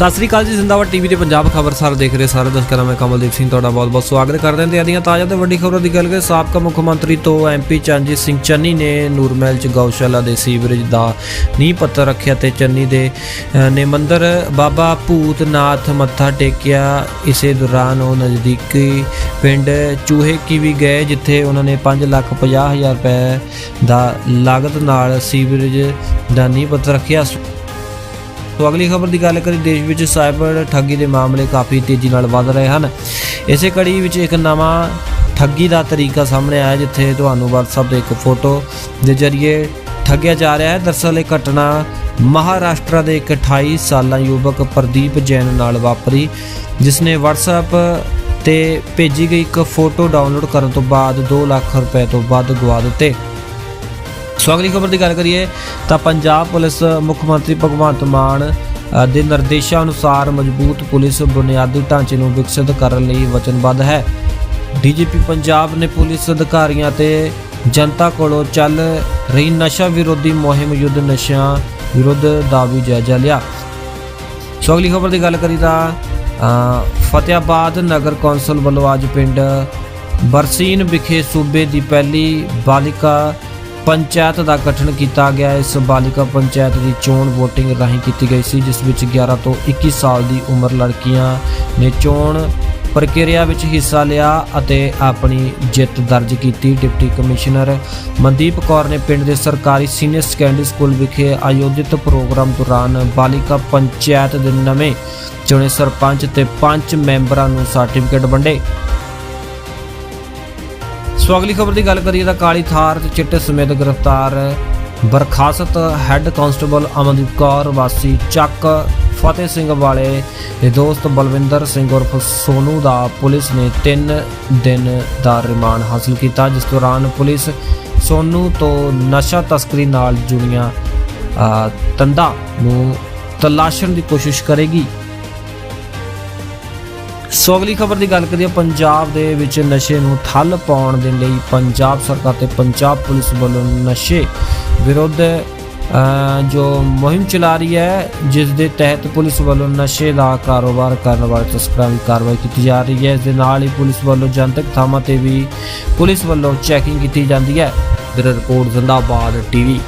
ਸਤਿ ਸ੍ਰੀ ਅਕਾਲ ਜੀ, ਜ਼ਿੰਦਾਬਾਦ ਟੀਵੀ ਤੇ ਪੰਜਾਬ ਖਬਰ ਸਾਰੇ ਦੇਖ ਰਹੇ ਸਾਰੇ ਦਰਸ਼ਕਾਂ ਮੈਂ ਕਮਲਦੀਪ ਸਿੰਘ ਤੁਹਾਡਾ ਬਹੁਤ-ਬਹੁਤ ਸਵਾਗਤ ਕਰਦਾ ਹਾਂ। ਤੇ ਆਦੀਆਂ ਤਾਜ਼ਾ ਤੇ ਵੱਡੀ ਖਬਰਾਂ ਦੀ ਗੱਲ ਕਰੀਏ, ਸਾਬਕਾ ਮੁੱਖ ਮੰਤਰੀ ਤੋਂ ਐਮਪੀ ਚੰਜੀਤ ਸਿੰਘ ਚੰਨੀ ਨੇ ਨੂਰਮਹਿਲ ਚ ਗਊਸ਼ਾਲਾ ਦੇ ਸੀਵਰੇਜ ਦਾ ਨੀਂਹ ਪੱਥਰ ਰੱਖਿਆ ਤੇ ਚੰਨੀ ਦੇ ਨੇ ਮੰਦਰ ਬਾਬਾ ਭੂਤਨਾਥ ਮੱਥਾ ਟੇਕਿਆ। ਇਸੇ ਦੌਰਾਨ ਉਹ ਨਜ਼ਦੀਕੀ ਪਿੰਡ ਚੂਹੇ ਕੀ ਵੀ ਗਏ, ਜਿੱਥੇ ਉਹਨਾਂ ਨੇ 5 ਲੱਖ 50 ਹਜ਼ਾਰ ਰੁਪਏ ਦਾ ਲਾਗਤ ਨਾਲ ਸੀਵਰੇਜ ਦਾ ਨੀਂਹ ਪੱਥਰ ਰੱਖਿਆ। ਸੋ ਅਗਲੀ ਖਬਰ ਦੀ ਗੱਲ ਕਰੀ ਦੇਸ਼ ਵਿੱਚ ਸਾਈਬਰ ਠੱਗੀ ਦੇ ਮਾਮਲੇ ਕਾਫੀ ਤੇਜ਼ੀ ਨਾਲ ਵੱਧ ਰਹੇ ਹਨ। ਇਸੇ ਕੜੀ ਵਿੱਚ ਇੱਕ ਨਵਾਂ ਠੱਗੀ ਦਾ ਤਰੀਕਾ ਸਾਹਮਣੇ ਆਇਆ, ਜਿੱਥੇ ਤੁਹਾਨੂੰ WhatsApp ਤੇ ਇੱਕ ਫੋਟੋ ਦੇ ਜ਼ਰੀਏ ਠੱਗਿਆ ਜਾ ਰਿਹਾ ਹੈ। ਦਰਅਸਲ ਇਹ ਘਟਨਾ ਮਹਾਰਾਸ਼ਟਰ ਦੇ ਇੱਕ 28 ਸਾਲਾ ਯੁਵਕ ਪ੍ਰਦੀਪ ਜੈਨ ਨਾਲ ਵਾਪਰੀ ਜਿਸ ਨੇ WhatsApp ਤੇ ਭੇਜੀ ਗਈ ਇੱਕ ਫੋਟੋ ਡਾਊਨਲੋਡ ਕਰਨ ਤੋਂ ਬਾਅਦ 2 ਲੱਖ ਰੁਪਏ ਤੋਂ ਵੱਧ ਗਵਾ ਦਿੱਤੇ। ਸੋ ਅਗਲੀ ਖਬਰ ਦੀ ਗੱਲ ਕਰੀਏ ਤਾਂ ਪੰਜਾਬ ਪੁਲਿਸ ਮੁੱਖ ਮੰਤਰੀ ਭਗਵੰਤ ਮਾਨ ਦੇ ਨਿਰਦੇਸ਼ਾਂ ਅਨੁਸਾਰ ਮਜ਼ਬੂਤ ਪੁਲਿਸ ਬੁਨਿਆਦੀ ਢਾਂਚੇ ਨੂੰ ਵਿਕਸਿਤ ਕਰਨ ਲਈ ਵਚਨਬੱਧ ਹੈ। ਡੀਜੀਪੀ ਪੰਜਾਬ ਨੇ ਪੁਲਿਸ ਅਧਿਕਾਰੀਆਂ ਤੇ ਜਨਤਾ ਕੋਲੋਂ ਚੱਲ ਰਹੀ ਨਸ਼ਾ ਵਿਰੋਧੀ ਮੁਹਿੰਮ ਯੁੱਧ ਨਸ਼ਿਆਂ ਵਿਰੁੱਧ ਦਾ ਵੀ ਜਾਇਜ਼ਾ ਲਿਆ। ਸੋ ਅਗਲੀ ਖਬਰ ਦੀ ਗੱਲ ਕਰੀ ਤਾਂ ਅ, ਫਤਿਆਬਾਦ ਨਗਰ ਕੌਂਸਲ ਵੱਲੋਂ ਅੱਜ ਪਿੰਡ ਬਰਸੀਨ ਵਿਖੇ ਸੂਬੇ ਦੀ ਪਹਿਲੀ ਬਾਲਿਕਾ ਪੰਚਾਇਤ ਦਾ ਗਠਨ ਕੀਤਾ ਗਿਆ। ਇਸ ਬਾਲਿਕਾ ਪੰਚਾਇਤ ਦੀ ਚੋਣ VOTING ਰਾਹੀਂ ਕੀਤੀ ਗਈ ਸੀ, ਜਿਸ ਵਿੱਚ 11 ਤੋਂ 21 ਸਾਲ ਦੀ ਉਮਰ ਲੜਕੀਆਂ ਨੇ ਚੋਣ ਪ੍ਰਕਿਰਿਆ ਵਿੱਚ ਹਿੱਸਾ ਲਿਆ ਅਤੇ ਆਪਣੀ ਜਿੱਤ ਦਰਜ ਕੀਤੀ। ਡਿਪਟੀ ਕਮਿਸ਼ਨਰ ਮਨਦੀਪ ਕੌਰ ਨੇ ਪਿੰਡ ਦੇ ਸਰਕਾਰੀ ਸੀਨੀਅਰ ਸੈਕੰਡਰੀ ਸਕੂਲ ਵਿਖੇ ਆਯੋਜਿਤ ਪ੍ਰੋਗਰਾਮ ਦੌਰਾਨ ਬਾਲਿਕਾ ਪੰਚਾਇਤ ਦੇ ਨਵੇਂ ਚੁਣੇ ਸਰਪੰਚ ਤੇ ਪੰਜ ਮੈਂਬਰਾਂ ਨੂੰ ਸਰਟੀਫਿਕੇਟ ਵੰਡੇ। ਸੋ ਅਗਲੀ ਖਬਰ ਦੀ ਗੱਲ ਕਰੀਏ ਤਾਂ ਕਾਲੀ ਥਾਰ ਤੇ ਚਿੱਟੇ ਸਮੇਤ ਗ੍ਰਿਫਤਾਰ ਬਰਖਾਸਤ ਹੈੱਡ ਕਾਂਸਟੇਬਲ ਅਮਨਦੀਪ ਕੌਰ ਵਾਸੀ ਚੱਕ ਫਤਿਹ ਸਿੰਘ ਵਾਲੇ ਦੇ ਦੋਸਤ ਬਲਵਿੰਦਰ ਸਿੰਘ ਉਰਫ ਸੋਨੂ ਦਾ ਪੁਲਿਸ ਨੇ 3 ਦਿਨ ਦਾ ਰਿਮਾਂਡ ਹਾਸਲ ਕੀਤਾ ਜਿਸ ਦੌਰਾਨ ਪੁਲਿਸ ਸੋਨੂ ਤੋਂ ਨਸ਼ਾ ਤਸਕਰੀ ਨਾਲ ਜੁੜੀਆਂ ਅ, ਤੰਦਾਂ ਨੂੰ ਤਲਾਸ਼ਣ ਦੀ ਕੋਸ਼ਿਸ਼ ਕਰੇਗੀ। ਸੋ ਅਗਲੀ ਖਬਰ ਦੀ ਗੱਲ ਕਰੀਏ, ਪੰਜਾਬ ਦੇ ਵਿੱਚ ਨਸ਼ੇ ਨੂੰ ਠੱਲ ਪਾਉਣ ਦੇ ਲਈ ਪੰਜਾਬ ਸਰਕਾਰ ਤੇ ਪੰਜਾਬ ਪੁਲਿਸ ਵੱਲੋਂ ਨਸ਼ੇ ਵਿਰੁੱਧ ਜੋ ਮੁਹਿੰਮ ਚਲਾ ਰਹੀ ਹੈ, ਜਿਸ ਦੇ ਤਹਿਤ ਪੁਲਿਸ ਵੱਲੋਂ ਨਸ਼ੇ ਦਾ ਕਾਰੋਬਾਰ ਕਰਨ ਵਾਲੇ ਤਸਕਰਾਂ ਦੀ ਕਾਰਵਾਈ ਕੀਤੀ ਜਾ ਰਹੀ ਹੈ। ਇਸ ਦੇ ਨਾਲ ਹੀ ਪੁਲਿਸ ਵੱਲੋਂ ਜਨਤਕ ਥਾਵਾਂ ਤੇ ਵੀ ਪੁਲਿਸ ਵੱਲੋਂ ਚੈਕਿੰਗ ਕੀਤੀ ਜਾਂਦੀ ਹੈ। Bureau report, Zindabad TV.